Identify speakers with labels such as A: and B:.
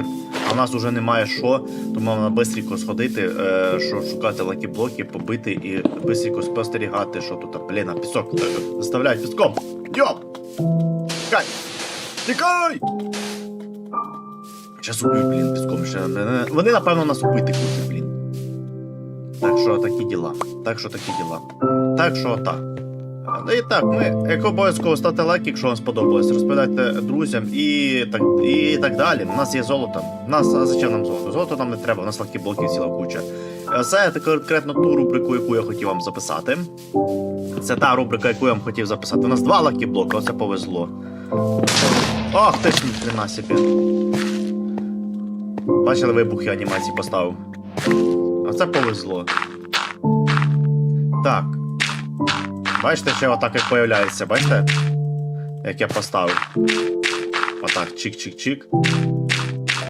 A: вечір, а в нас уже немає що, тому треба швидко сходити, е, що шукати лакі-блоки, побити і швидко спостерігати, що тут, блін, пісок заставляють піском. Йоп! Тікай! Тікай! Щас уб'ють, блін, піском ще. Вони, напевно, нас убити хочуть, блін. Так що такі діла. Так що такі діла. Так що так. Ну і так, ми як обов'язково ставте лайк, якщо вам сподобалось, розповідайте друзям і так, і так далі. У нас є золото. У нас а зачем нам золото? Золото нам не треба, у нас легкі блоків ціла куча. Е, Це конкретно ту рубрику, яку я хотів вам записати. Це та рубрика, яку я вам хотів записати. У нас два лакі блоки, оце повезло. Ох, ти ж ніхрена собі. Бачили вибух я анімації поставив. Оце повезло. Так. Бачите, ще отак як появляється, бачите? Як я поставив. Отак, чик-чик-чик.